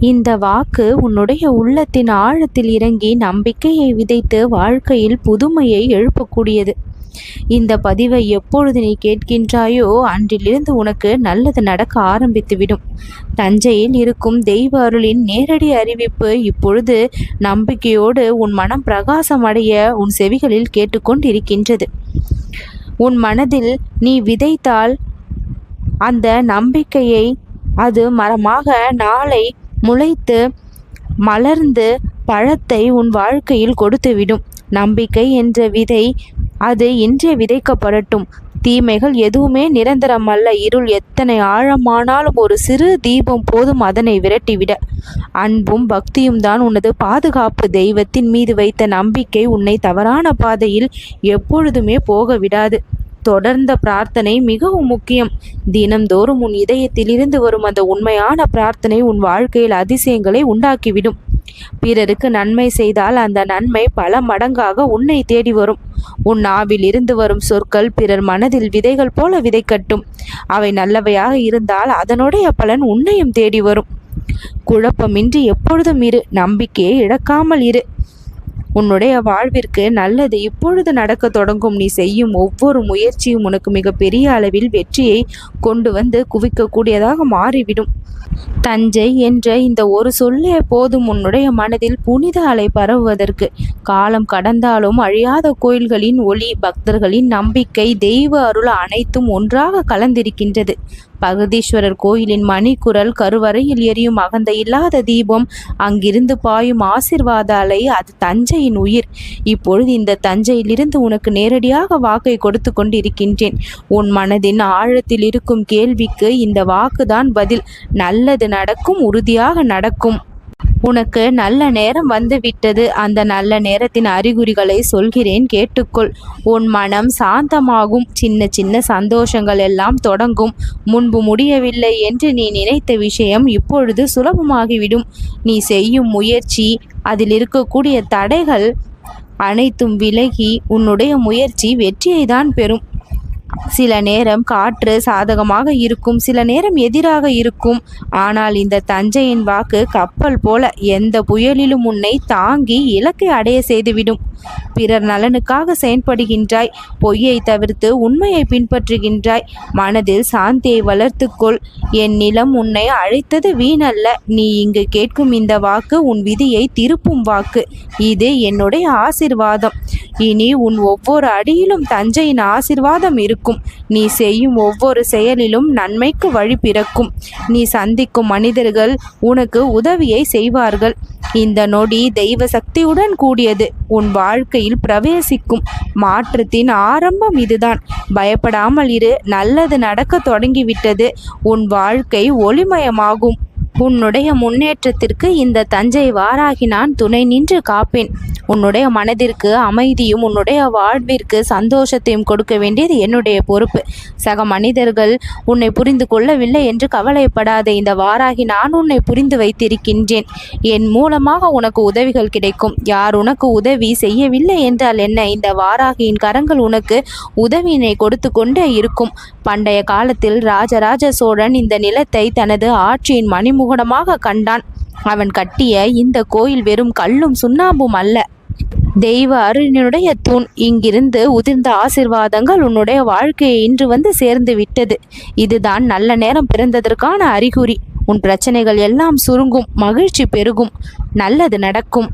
இந்த வாக்கு உன்னுடைய உள்ளத்தின் ஆழத்தில் இறங்கி நம்பிக்கையை விதைத்து வாழ்க்கையில் புதுமையை எழுப்பக்கூடியது. இந்த பதிவை எப்பொழுது நீ கேட்கின்றாயோ அன்றிலிருந்து உனக்கு நல்லது நடக்க ஆரம்பித்துவிடும். தஞ்சையில் இருக்கும் தெய்வ அருளின் நேரடி அறிவிப்பு இப்பொழுது நம்பிக்கையோடு உன் மனம் பிரகாசம் அடைய உன் செவிகளில் கேட்டுக்கொண்டிருக்கின்றது. உன் மனதில் நீ விதைத்தால் அந்த நம்பிக்கையை அது மரமாக நாளை முளைத்து மலர்ந்து பழத்தை உன் வாழ்க்கையில் கொடுத்துவிடும். நம்பிக்கை என்ற விதை அது இன்றே விதைக்கப்படட்டும். தீமைகள் எதுவுமே நிரந்தரம் அல்ல இருள் எத்தனை ஆழமானாலும் ஒரு சிறு தீபம் போதும் அதனை விரட்டிவிட. அன்பும் பக்தியும் தான் உனது பாதுகாப்பு. தெய்வத்தின் மீது வைத்த நம்பிக்கை உன்னை தவறான பாதையில் எப்பொழுதுமே போக விடாது தொடர்ந்த பிரார்த்தனை மிகவும் முக்கியம். தினம்தோறும் உன் இதயத்திலிருந்து வரும் அந்த உண்மையான பிரார்த்தனை உன் வாழ்க்கையில் அதிசயங்களை உண்டாக்கிவிடும். பிறருக்கு நன்மை செய்தால் அந்த நன்மை பல மடங்காக உன்னை தேடி வரும். உன் நாவில் இருந்து வரும் சொற்கள் பிறர் மனதில் விதைகள் போல விதைக்கட்டும். அவை நல்லவையாக இருந்தால் அதனுடைய பலன் உன்னையும் தேடி வரும். குழப்பமின்றி எப்பொழுதும் இரு. நம்பிக்கையை இழக்காமல் இரு. உன்னுடைய வாழ்விற்கு நல்லது இப்பொழுது நடக்க தொடங்கும். நீ செய்யும் ஒவ்வொரு முயற்சியும் உனக்கு மிகப்பெரிய அளவில் வெற்றியை கொண்டு வந்து குவிக்கக்கூடியதாக மாறிவிடும். தஞ்சை என்ற இந்த ஒரு சொல்லே போதும் உன்னுடைய மனதில் புனித அலை பரவுவதற்கு. காலம் கடந்தாலும் அழியாத கோயில்களின் ஒளி பக்தர்களின் நம்பிக்கை தெய்வ அருள் அனைத்தும் ஒன்றாக கலந்திருக்கின்றது. பகதீஸ்வரர் கோயிலின் மணிக்குரல் கருவறையில் எரியும் அகந்த இல்லாத தீபம். அங்கிருந்து பாயும் ஆசிர்வாத அலை அது தஞ்சையின் உயிர். இப்பொழுது இந்த தஞ்சையிலிருந்து உனக்கு நேரடியாக வாக்கை கொடுத்து கொண்டிருக்கின்றேன். உன் மனதின் ஆழத்தில் இருக்கும் கேள்விக்கு இந்த வாக்குதான் பதில். நல்லது நடக்கும் உறுதியாக நடக்கும். உனக்கு நல்ல நேரம் வந்துவிட்டது. அந்த நல்ல நேரத்தின் அறிகுறிகளை சொல்கிறேன் கேட்டுக்கொள். உன் மனம் சாந்தமாகும். சின்ன சின்ன சந்தோஷங்கள் எல்லாம் தொடங்கும். முன்பு முடியவில்லை என்று நீ நினைத்த விஷயம் இப்பொழுது சுலபமாகிவிடும். நீ செய்யும் முயற்சி அதில் இருக்கக்கூடிய தடைகள் அனைத்தும் விலகி உன்னுடைய முயற்சி வெற்றியை தான் பெறும். சில நேரம் காற்று சாதகமாக இருக்கும் சில நேரம் எதிராக இருக்கும். ஆனால் இந்த தஞ்சையின் வாக்கு கப்பல் போல எந்த புயலிலும் உன்னை தாங்கி இலக்கை அடைய செய்துவிடும். பிறர் நலனுக்காக செயல்படுகின்றாய் பொய்யை தவிர்த்து உண்மையை பின்பற்றுகின்றாய். மனதில் சாந்தியை வளர்த்துக்கொள். என் நிலம் உன்னை அழைத்தது வீணல்ல. நீ இங்கு கேட்கும் இந்த வாக்கு உன் விதியை திருப்பும் வாக்கு. இது என்னுடைய ஆசிர்வாதம். இனி உன் ஒவ்வொரு அடியிலும் தஞ்சையின் ஆசிர்வாதம் இருக்கும். நீ செய்யும் ஒவ்வொரு செயலிலும் நன்மைக்கு வழி பிறக்கும். நீ சந்திக்கும் மனிதர்கள் உனக்கு உதவியை செய்வார்கள். இந்த நொடி தெய்வ சக்தியுடன் கூடியது. உன் வாழ்க்கையில் பிரவேசிக்கும் மாற்றத்தின் ஆரம்பம் இதுதான். பயப்படாமல் இரு. நல்லது நடக்க தொடங்கிவிட்டது. உன் வாழ்க்கை ஒளிமயமாகும். உன்னுடைய முன்னேற்றத்திற்கு இந்த தஞ்சை வாராகி நான் துணை நின்று காப்பேன். உன்னுடைய மனதிற்கு அமைதியும் உன்னுடைய வாழ்விற்கு சந்தோஷத்தையும் கொடுக்க வேண்டியது என்னுடைய பொறுப்பு. சக மனிதர்கள் உன்னை புரிந்து கொள்ளவில்லை என்று கவலைப்படாத. இந்த வாராகி நான் உன்னை புரிந்து வைத்திருக்கின்றேன். என் மூலமாக உனக்கு உதவிகள் கிடைக்கும். யார் உனக்கு உதவி செய்யவில்லை என்றால் என்ன? இந்த வாராகியின் கரங்கள் உனக்கு உதவியினை கொடுத்து கொண்டே இருக்கும். பண்டைய காலத்தில் ராஜராஜ சோழன் இந்த நிலத்தை தனது ஆட்சியின் மணிமுகடமாக கண்டான். அவன் கட்டிய இந்த கோயில் வெறும் கல்லும் சுண்ணாம்பும் அல்ல. தெய்வ அருளினுடைய தூண். இங்கிருந்து உதிர்ந்த ஆசிர்வாதங்கள் உன்னுடைய வாழ்க்கையை இன்று வந்து சேர்ந்து விட்டது. இதுதான் நல்ல நேரம் பிறந்ததற்கான அறிகுறி. உன் பிரச்சனைகள் எல்லாம் சுருங்கும் மகிழ்ச்சி பெருகும். நல்லது நடக்கும்.